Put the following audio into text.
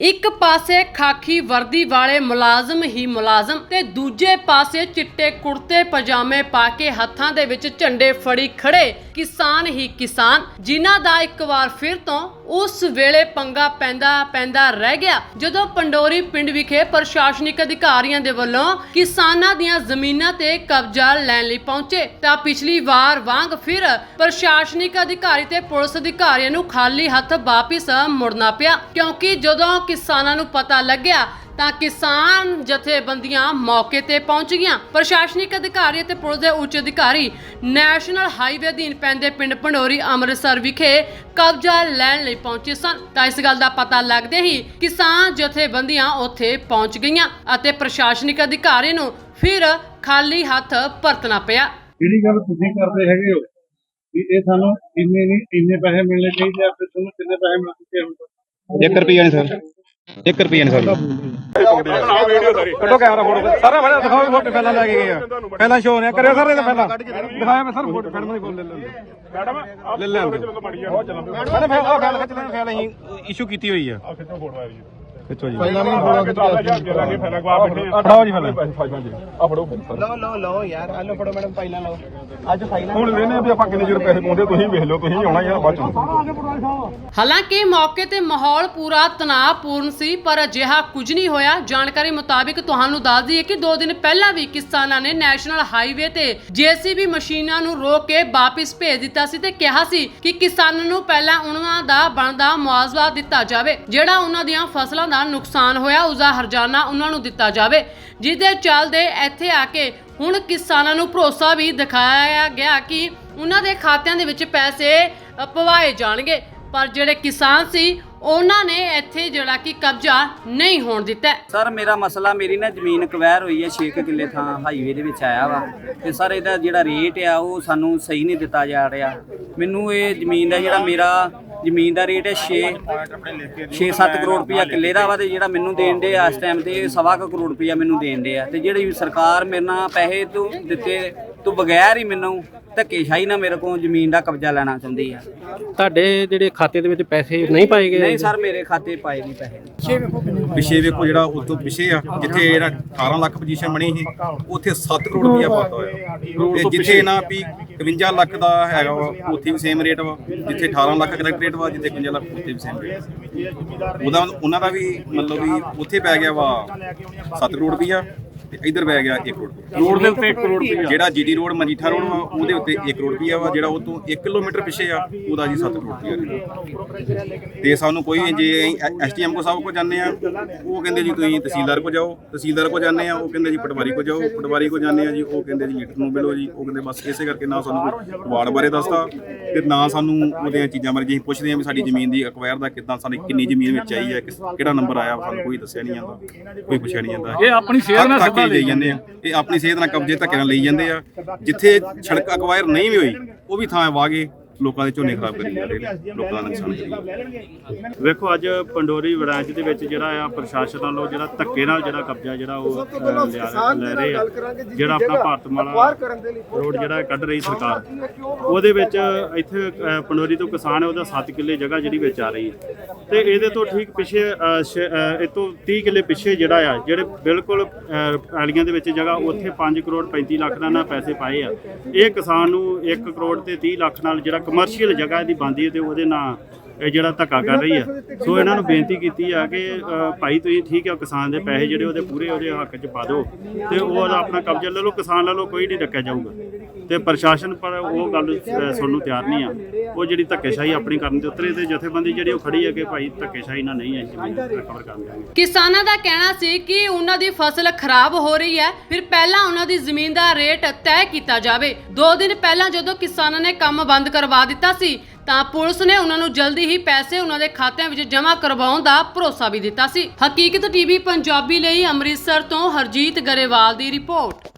ਇੱਕ ਪਾਸੇ ਖਾਕੀ ਵਰਦੀ ਵਾਲੇ ਮੁਲਾਜ਼ਮ ਹੀ ਮੁਲਾਜ਼ਮ ਤੇ ਦੂਜੇ ਪਾਸੇ ਚਿੱਟੇ ਕੁੜਤੇ, ਪਜਾਮੇ ਪਾ ਕੇ ਹੱਥਾਂ ਦੇ ਵਿੱਚ ਝੰਡੇ ਫੜੀ ਖੜੇ ਕਿਸਾਨ ਹੀ ਕਿਸਾਨ, ਜਿਨ੍ਹਾਂ ਦਾ ਇੱਕ ਵਾਰ ਫਿਰ ਤੋਂ ਉਸ ਵੇਲੇ ਪੰਗਾ ਪੈਂਦਾ ਪੈਂਦਾ ਰਹਿ ਗਿਆ। ਜਦੋਂ ਪੰਡੋਰੀ ਪਿੰਡ ਵਿਖੇ ਪ੍ਰਸ਼ਾਸਨਿਕ ਅਧਿਕਾਰੀਆਂ ਦੇ ਵੱਲੋਂ ਕਿਸਾਨਾਂ ਦੀਆਂ ਜ਼ਮੀਨਾਂ ਤੇ ਕਬਜ਼ਾ ਲੈਣ ਲਈ ਪਹੁੰਚੇ, ਤਾਂ ਪਿਛਲੀ ਵਾਰ ਵਾਂਗ ਫਿਰ ਪ੍ਰਸ਼ਾਸਨਿਕ ਅਧਿਕਾਰੀ ਤੇ ਪੁਲਿਸ ਅਧਿਕਾਰੀਆਂ ਨੂੰ ਖਾਲੀ ਹੱਥ ਵਾਪਿਸ ਮੁੜਨਾ ਪਿਆ। ਕਿਉਂਕਿ ਜਦੋਂ ਕਿਸਾਨਾਂ ਨੂੰ ਪਤਾ ਲੱਗਿਆ ਤਾਂ ਕਿਸਾਨ ਜਥੇਬੰਦੀਆਂ ਮੌਕੇ ਤੇ ਪਹੁੰਚ ਗਈਆਂ। ਪ੍ਰਸ਼ਾਸਨਿਕ ਅਧਿਕਾਰੀ ਅਤੇ ਪੁਲਿਸ ਦੇ ਉੱਚ ਅਧਿਕਾਰੀ ਨੈਸ਼ਨਲ ਹਾਈਵੇ ਅਧੀਨ ਪੈਂਦੇ ਪਿੰਡ ਪੰਡੋਰੀ ਅੰਮ੍ਰਿਤਸਰ ਵਿਖੇ ਕਬਜ਼ਾ ਲੈਣ ਲਈ ਪਹੁੰਚੇ ਸਨ। ਤਾਂ ਇਸ ਗੱਲ ਦਾ ਪਤਾ ਲੱਗਦੇ ਹੀ ਕਿਸਾਨ ਜਥੇਬੰਦੀਆਂ ਉੱਥੇ ਪਹੁੰਚ ਗਈਆਂ ਅਤੇ ਪ੍ਰਸ਼ਾਸਨਿਕ ਅਧਿਕਾਰੀ ਨੂੰ ਫਿਰ ਖਾਲੀ ਹੱਥ ਪਰਤਣਾ ਪਿਆ। ਜਿਹੜੀ ਗੱਲ ਤੁਸੀਂ ਕਰਦੇ ਹੈਗੇ ਹੋ? ਵੀ ਇਹ ਸਾਨੂੰ ਇੰਨੇ ਨਹੀਂ ਇੰਨੇ ਪੈਸੇ ਮਿਲਣੇ ਚਾਹੀਦੇ ਆ ਫਿਰ ਤੁਹਾਨੂੰ ਕਿੰਨੇ ਪੈਸੇ ਮਿਲ ਚੁੱਕੇ ਹੁਣ 1 ਰੁਪਿਆ ਨਹੀਂ ਸਰ। 1 ਰੁਪਿਆ ਨਹੀਂ ਸਰ। ਕੱਢੋ ਕੈਮਰਾ ਫੋਟੋ ਸਾਰਾ ਬੜਾ ਦਿਖਾਓ ਫੋਟੋ ਪਹਿਲਾਂ ਲੈ ਕੇ ਗਏ ਆ। ਪਹਿਲਾਂ ਸ਼ੋਅ ਨੇ ਕਰਿਓ ਸਰ ਇਹ ਤਾਂ ਪਹਿਲਾਂ। ਦਿਖਾਇਆ ਮੈਂ ਸਰ ਫੋਟੋ ਮੈਡਮ ਦੀ ਫੋਨ ਲੈ ਲੈਂਦੇ। ਲੈ ਲੈਂਦੇ। ਮੈਡਮ ਫੈਲ ਉਹ ਫੈਲ ਖਿੱਚ ਲੈਣ ਫੈਲ ਅਸੀਂ ਇਸ਼ੂ ਕੀਤੀ ਹੋਈ ਆ। ਖਿੱਚੋ ਜੀ। ਪਹਿਲਾਂ ਨਹੀਂ ਫੋਟੋ ਫੜਾਓ ਜੀ ਫੈਲ ਲਓ ਲਓ ਲਓ ਯਾਰ ਆ ਲਓ ਫੜੋ ਮੈਡਮ ਪਹਿਲਾਂ ਲਓ। ਅੱਜ ਫਾਈਲਾਂ ਹੁਣ ਵੇਨੇ ਵੀ ਆਪਾਂ ਕਿੰਨੇ ਜੁਰ ਪੈਸੇ ਪਾਉਂਦੇ ਤੁਸੀਂ ਵੇਖ ਲਓ ਤੁਸੀਂ ਆਉਣਾ ਯਾਰ ਬਾਅਦ ਚੋਂ। ਹਾਲਾਂਕਿ ਮੌਕੇ ਤੇ ਮਾਹੌਲ ਪੂਰਾ ਤਣਾਅਪੂਰਨ ਸੀ, ਪਰ ਅਜਿਹਾ ਕੁਝ ਨਹੀਂ ਹੋਇਆ। ਜਾਣਕਾਰੀ ਮੁਤਾਬਿਕ ਤੁਹਾਨੂੰ ਦੱਸ ਦਈਏ ਕਿ 2 ਦਿਨ ਪਹਿਲਾਂ ਵੀ ਕਿਸਾਨਾਂ ਨੇ ਨੈਸ਼ਨਲ ਹਾਈਵੇ ਤੇ ਜੀਸੀਬੀ ਮਸ਼ੀਨਾਂ ਨੂੰ ਰੋਕ ਕੇ ਵਾਪਿਸ ਭੇਜ ਦਿੱਤਾ ਸੀ ਤੇ ਕਿਹਾ ਸੀ ਕਿ ਕਿਸਾਨਾਂ ਨੂੰ ਪਹਿਲਾਂ ਉਹਨਾਂ ਦਾ ਬਣਦਾ ਮੁਆਵਜ਼ਾ ਦਿੱਤਾ ਜਾਵੇ, ਜਿਹੜਾ ਉਹਨਾਂ ਦੀਆਂ ਫਸਲਾਂ ਦਾ ਨੁਕਸਾਨ ਹੋਇਆ ਉਸ ਦਾ ਹਰਜਾਨਾ ਉਹਨਾਂ ਨੂੰ ਦਿੱਤਾ ਜਾਵੇ ਜਿਸ ਦੇ ਚੱਲਦੇ ਇੱਥੇ ਆ ਕੇ ਹੁਣ ਕਿਸਾਨਾਂ ਨੂੰ ਭਰੋਸਾ ਵੀ ਦਿਖਾਇਆ ਗਿਆ ਕਿ ਉਹਨਾਂ ਦੇ ਖਾਤਿਆਂ ਦੇ ਵਿੱਚ ਪੈਸੇ ਪਵਾਏ ਜਾਣਗੇ। ਪਰ ਜਿਹੜੇ ਕਿਸਾਨ ਸੀ, ਉਹਨਾਂ ਨੇ ਇੱਥੇ ਜਿਹੜਾ ਕਿ ਕਬਜ਼ਾ ਨਹੀਂ ਹੋਣ ਦਿੱਤਾ। ਸਰ, ਮੇਰਾ ਮਸਲਾ ਮੇਰੀ ਨਾ ਜ਼ਮੀਨ ਕਵੈਰ ਹੋਈ ਹੈ 6 ਕਿੱਲੇ ਥਾਂ ਹਾਈਵੇ ਦੇ ਵਿੱਚ ਆਇਆ ਵਾ। ਤੇ ਸਰ, ਇਹਦਾ ਜਿਹੜਾ ਰੇਟ ਆ, ਉਹ ਸਾਨੂੰ ਸਹੀ ਨਹੀਂ ਦਿੱਤਾ ਜਾ ਰਿਹਾ। ਮੈਨੂੰ ਇਹ ਜ਼ਮੀਨ ਦਾ ਜਿਹੜਾ ਮੇਰਾ ਜ਼ਮੀਨ ਦਾ ਰੇਟ ਹੈ 6 6-7 ਕਰੋੜ ਰੁਪਇਆ ਕਿੱਲੇ ਦਾ ਵਾ ਤੇ ਜਿਹੜਾ ਮੈਨੂੰ ਦੇਣ ਦੇ ਆ ਇਸ ਟਾਈਮ ਤੇ ਸਵਾ ਕੁ ਕਰੋੜ ਰੁਪਇਆ ਮੈਨੂੰ ਦੇਣ ਦੇ ਆ। ਤੇ ਜਿਹੜੀ ਸਰਕਾਰ ਮੇਰੇ ਨਾਲ ਪੈਸੇ ਤੋਂ ਦਿੱਤੇ ਤੋਂ ਬਗੈਰ ਹੀ ਮੈਨੂੰ ਧੱਕੇਸ਼ਾਹੀ ਨਾਲ ਮੇਰੇ ਕੋਲ ਜ਼ਮੀਨ ਦਾ ਕਬਜ਼ਾ ਲੈਣਾ ਚਾਹੁੰਦੀ ਆ। ਤੁਹਾਡੇ ਜਿਹੜੇ ਖਾਤੇ ਦੇ ਵਿੱਚ ਪੈਸੇ ਨਹੀਂ ਪਾਏ ਗਏ? ਨਹੀਂ ਸਰ ਮੇਰੇ ਖਾਤੇ ਪਾਏ ਨਹੀਂ ਪੈਸੇ। ਪਿਛੇ ਵੇਖੋ ਜਿਹੜਾ ਉਸ ਤੋਂ ਪਿਛੇ ਆ ਜਿੱਥੇ ਜਿਹੜਾ 18 ਲੱਖ ਪੋਜੀਸ਼ਨ ਬਣੀ ਸੀ ਉੱਥੇ 7 ਕਰੋੜ ਰੁਪਇਆ ਪਾਤਾ ਹੋਇਆ। ਤੇ ਜਿੱਥੇ ਨਾ ਵੀ 51 ਲੱਖ ਦਾ ਹੈਗਾ ਵਾ ਉੱਥੇ ਵੀ ਸੇਮ ਰੇਟ ਵਾ ਜਿੱਥੇ 18 ਲੱਖ ਕਰੈਕਟ ਰੇਟ ਵਾ ਜਿੱਥੇ 51 ਲੱਖ ਉੱਥੇ ਵੀ ਸੇਮ ਰੇਟ ਉਹਦਾ ਉਹਨਾਂ ਦਾ ਵੀ ਮਤਲਬ ਵੀ ਉੱਥੇ ਪੈ ਗਿਆ ਵਾ 7 ਕਰੋੜ ਰੁਪਇਆ ਤੇ ਇੱਧਰ ਪੈ ਗਿਆ 1 ਕਰੋੜ ਰੋਡ ਦੇ ਉੱਤੇ 1 ਕਰੋੜ ਰੁਪਇਆ ਜਿਹੜਾ ਜੀਡੀ ਰੋਡ ਮਜੀਠਾ ਰੋਡ ਵਾ ਉਹਦੇ ਉੱਤੇ 1 ਕਰੋੜ ਰੁਪਇਆ ਵਾ ਜਿਹੜਾ ਉਹ ਤੋਂ 1 ਕਿਲੋਮੀਟਰ ਪਿੱਛੇ ਆ ਉਹਦਾ ਜੀ 7 ਕਰੋੜ ਰੁਪਇਆ ਤੇ ਸਾਨੂੰ ਕੋਈ ਜੇ ਐਸਟੀਐਮ ਕੋ ਸਾਹਿਬ ਕੋ ਜਾਂਦੇ ਆ ਉਹ ਕਹਿੰਦੇ ਜੀ ਤੁਸੀਂ ਤਹਿਸੀਲਦਾਰ ਕੋ ਜਾਓ ਤਹਿਸੀਲਦਾਰ ਕੋ ਜਾਂਦੇ ਆ ਉਹ ਕਹਿੰਦੇ ਜੀ ਪਟਵਾਰੀ ਕੋ ਜਾਓ ਪਟਵਾਰੀ ਕੋ ਜਾਂਦੇ ਆ ਜੀ ਉਹ ਕਹਿੰਦੇ ਜੀ ਲੀਟਰ ਨੂੰ ਮਿਲੋ ਜੀ ਉਹ ਕਹਿੰਦੇ ਬਸ ਇਸੇ ਕਰਕੇ ਨਾ ਸਾਨੂੰ ਕੋਈ ਵਾਰਡ ਬਾਰੇ ਦੱਸਦਾ ਤੇ ਨਾ ਸਾਨੂੰ ਉਹਦੀਆਂ ਚੀਜ਼ਾਂ ਬਾਰੇ ਜੇ ਅਸੀਂ ਪੁੱਛਦੇ ਆ ਵੀ ਸਾਡੀ ਜ਼ਮੀਨ ਦੀ ਅਕਵਾਇਰ ਦਾ ਕਿੱਦਾਂ ਸਾਡੀ ਕਿੰਨੀ ਜ਼ਮੀਨ ਵਿੱਚ ਆਈ ਹੈ ਕਿਸ- ਕਿਹੜਾ ਨੰਬਰ ਆਇਆ ਸਾਨੂੰ ਕੋਈ ਦੱਸਿਆ ਨਹੀਂ ਜਾਂਦਾ ਕੋਈ ਪੁੱਛਿਆ ਨਹੀਂ ਜਾਂਦਾ। ਇਹ ਆਪਣੀ ਸਿਹਤ ਨਾਲ ਸੱਦਾ ਲਈ ਜਾਂਦੇ ਆ। ਇਹ ਆਪਣੀ ਸਿਹਤ ਨਾਲ ਕਬਜ਼ੇ ਧੱਕੇ ਨਾਲ ਲਈ ਜਾਂਦੇ ਆ। ਜਿੱਥੇ ਸੜਕ ਅਕਵਾਇਰ ਨਹੀਂ ਵੀ ਹੋਈ, ਉਹ ਵੀ ਥਾਂ ਵਾਗੇ ਲੋਕਾਂ ਦੇ ਝੋਨੇ ਖਰਾਬ ਕਰੀ ਜਾਂਦੇ ਨੇ ਲੋਕਾਂ ਦਾ ਨੁਕਸਾਨ ਕਰੀ। ਵੇਖੋ ਅੱਜ ਪੰਡੋਰੀ ਬ੍ਰਾਂਚ ਦੇ ਵਿੱਚ ਜਿਹੜਾ ਆ ਪ੍ਰਸ਼ਾਸਨ ਵੱਲੋਂ ਜਿਹੜਾ ਧੱਕੇ ਨਾਲ ਜਿਹੜਾ ਕਬਜ਼ਾ ਜਿਹੜਾ ਉਹ ਲੈ ਰਹੇ ਆ ਜਿਹੜਾ ਆਪਣਾ ਭਾਰਤਮਾਲਾ ਰੋਡ ਜਿਹੜਾ ਕੱਢ ਰਹੀ ਸਰਕਾਰ। ਉਹਦੇ ਵਿੱਚ ਇੱਥੇ ਪੰਡੋਰੀ ਤੋਂ ਕਿਸਾਨ ਹੈ ਉਹਦਾ 7 ਕਿੱਲੇ ਜਗ੍ਹਾ ਜਿਹੜੀ ਵਿੱਚ ਆ ਰਹੀ ਹੈ। ਤੇ ਇਹਦੇ ਤੋਂ ਠੀਕ ਪਿੱਛੇ ਇਹ ਤੋਂ 30 ਕਿੱਲੇ ਪਿੱਛੇ ਜਿਹੜਾ ਆ ਜਿਹੜੇ ਬਿਲਕੁਲ ਅ, ਪੈਲੀਆਂ ਦੇ ਵਿੱਚ ਜਗ੍ਹਾ ਉੱਥੇ 5 ਕਰੋੜ 35 ਲੱਖ ਦਾ ਨਾ ਪੈਸੇ ਪਾਏ ਆ। ਇਹ ਕਿਸਾਨ ਨੂੰ 1 ਕਰੋੜ ਤੇ 30 ਲੱਖ ਨਾਲ ਜਿਹੜਾ ਕਮਰਸ਼ੀਅਲ ਜਗ੍ਹਾ ਦੀ ਬਣਦੀ ਹੈ ਤੇ ਉਹਦੇ ਨਾਲ ਇਹ ਜਿਹੜਾ ਧੱਕਾ ਕਰ ਰਹੀ ਆ ਸੋ ਇਹਨਾਂ ਨੂੰ ਬੇਨਤੀ ਕੀਤੀ ਆ ਕਿ ਭਾਈ ਤੁਸੀਂ ਠੀਕ ਆ, ਕਿਸਾਨ ਦੇ ਪੈਸੇ ਜਿਹੜੇ ਉਹਦੇ ਪੂਰੇ ਉਹਦੇ ਹੱਕ 'ਚ ਪਾ ਦਿਓ ਤੇ ਉਹ ਉਹਦਾ ਆਪਣਾ ਕਬਜ਼ਾ ਲੈ ਲਓ, ਕਿਸਾਨ ਲੈ ਲਓ, ਕੋਈ ਨਹੀਂ ਰੱਖਿਆ ਜਾਊਗਾ। ਤੇ ਪ੍ਰਸ਼ਾਸਨ ਪਰ ਉਹ ਗੱਲ ਅ, ਸੁਣਨ ਨੂੰ ਤਿਆਰ ਨਹੀਂ ਆ। ਉਹ ਜਿਹੜੀ ਧੱਕੇਸ਼ਾਹੀ ਆਪਣੀ ਕਰਨ ਦੇ ਉਤਰੇ ਤੇ ਜਥੇਬੰਦੀ ਜਿਹੜੀ ਉਹ ਖੜੀ ਹੈ ਕਿ ਭਾਈ ਧੱਕੇਸ਼ਾਹੀ ਨਾਲ ਨਹੀਂ ਹੈ ਜ਼ਮੀਨ ਰਿਕਵਰ ਕਰਨ ਦਿਆਂਗੇ। ਕਿਸਾਨਾਂ ਦਾ ਕਹਿਣਾ ਸੀ ਕਿ ਉਹਨਾਂ ਦੀ ਫਸਲ ਖਰਾਬ ਹੋ ਰਹੀ ਹੈ ਫਿਰ ਪਹਿਲਾਂ ਉਹਨਾਂ ਦੀ ਜ਼ਮੀਨ ਦਾ ਰੇਟ ਤੈਅ ਕੀਤਾ ਜਾਵੇ। 2 ਦਿਨ ਪਹਿਲਾਂ ਜਦੋਂ ਕਿਸਾਨਾਂ ਨੇ ਕੰਮ ਬੰਦ ਕਰਵਾ ਦਿੱਤਾ ਸੀ ਤਾਂ ਪੁਲਿਸ ਨੇ ਉਹਨਾਂ ਨੂੰ ਜਲਦੀ ਹੀ ਪੈਸੇ ਉਹਨਾਂ ਦੇ ਖਾਤਿਆਂ ਵਿੱਚ ਜਮ੍ਹਾਂ ਕਰਵਾਉਣ ਦਾ ਭਰੋਸਾ ਵੀ ਦਿੱਤਾ ਸੀ। ਹਕੀਕਤ ਟੀਵੀ ਪੰਜਾਬੀ ਲਈ ਅੰਮ੍ਰਿਤਸਰ ਤੋਂ ਹਰਜੀਤ ਗਰੇਵਾਲ ਦੀ ਰਿਪੋਰਟ।